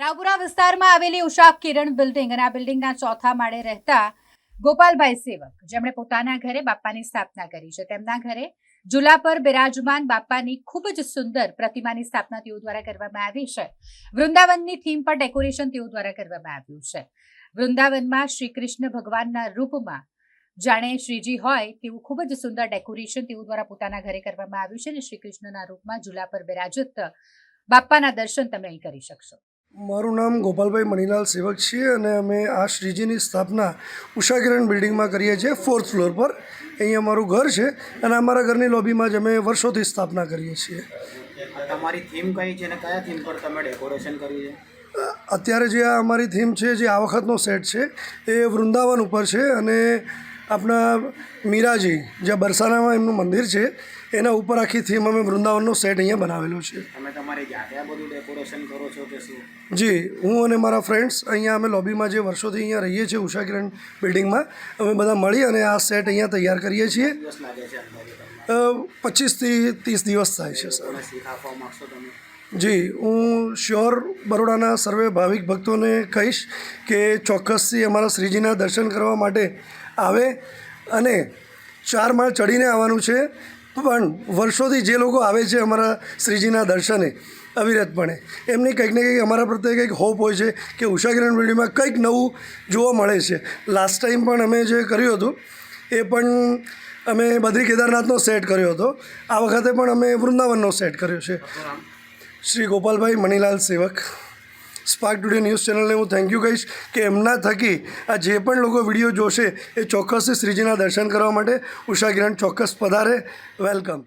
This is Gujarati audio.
રાવપુરા વિસ્તારમાં આવેલી ઉષા કિરણ બિલ્ડિંગ અને આ બિલ્ડિંગના ચોથા માળે રહેતા ગોપાલભાઈ સેવક, જેમણે પોતાના ઘરે બાપ્પાની સ્થાપના કરી છે. તેમના ઘરે જુલા પર બિરાજમાન બાપાની ખૂબ જ સુંદર પ્રતિમાની સ્થાપના તેઓ દ્વારા કરવામાં આવી છે. વૃંદાવનની થીમ પર ડેકોરેશન તેઓ દ્વારા કરવામાં આવ્યું છે. વૃંદાવનમાં શ્રી કૃષ્ણ ભગવાનના રૂપમાં જાણે શ્રીજી હોય તેવું ખૂબ જ સુંદર ડેકોરેશન તેઓ દ્વારા પોતાના ઘરે કરવામાં આવ્યું છે અને શ્રી કૃષ્ણના રૂપમાં જુલા પર બિરાજિત બાપાના દર્શન તમે અહીં કરી શકશો. મારું નામ ગોપાલભાઈ મણીલાલ સેવક છે અને અમે આ શ્રીજીની સ્થાપના ઉષા કિરણ બિલ્ડિંગમાં કરીએ છીએ ફોર્થ ફ્લોર પર. અહીં અમારું ઘર છે અને અમારા ઘરની લોબીમાં જ અમે વર્ષોથી સ્થાપના કરીએ છીએ. તમારી થીમ કઈ છે અને કયા થીમ પર તમે ડેકોરેશન કર્યું છે? અત્યારે જે આ અમારી થીમ છે જે આ વખતનો સેટ છે એ વૃંદાવન ઉપર છે અને આપણા મીરાજી જ્યાં બરસાનામાં એમનું મંદિર છે એના ઉપર આખી થીમ અમે વૃંદાવનનો સેટ અહીંયા બનાવેલો છે. તમે તમારી જાતે આ બધું ડેકોરેશન કરો છો કે શું? જી હું અને મારા ફ્રેન્ડ્સ અહીંયા અમે લોબીમાં જે વર્ષોથી અહીંયા રહીએ છીએ ઉષા કિરણ બિલ્ડિંગમાં અમે બધા મળી અને આ સેટ અહીંયા તૈયાર કરીએ છીએ. પચીસથી ત્રીસ દિવસ થાય છે સર શીખ આપવા માગશો તમે? જી, હું શ્યોર બરોડાના સર્વે ભાવિક ભક્તોને કહીશ કે ચોક્કસથી અમારા શ્રીજીના દર્શન કરવા માટે આવે અને ચાર માળ ચડીને આવવાનું છે. પણ વર્ષોથી જે લોકો આવે છે અમારા શ્રીજીના દર્શને અવિરતપણે. એમની કંઈક ને કંઈક અમારા પ્રત્યે કંઈક હોપ હોય છે કે ઉષાગ્રહણ વિડીયોમાં કંઈક નવું જોવા મળે છે. લાસ્ટ ટાઈમ પણ અમે જે કર્યું હતું, એ પણ અમે બદ્રી કેદારનાથનો સેટ કર્યો હતો. આ વખતે પણ અમે વૃંદાવનનો સેટ કર્યો છે. શ્રી ગોપાલભાઈ મણીલાલ સેવક. સ્પાર્ક ટુડે ન્યૂઝ ચેનલને હું થેન્ક યુ કહીશ કે એમના થકી આ જે પણ લોકો વીડિયો જોશે એ ચોક્કસ શ્રીજીના દર્શન કરવા માટે ઉષા કિરણ ચોક્કસ પધારે. વેલકમ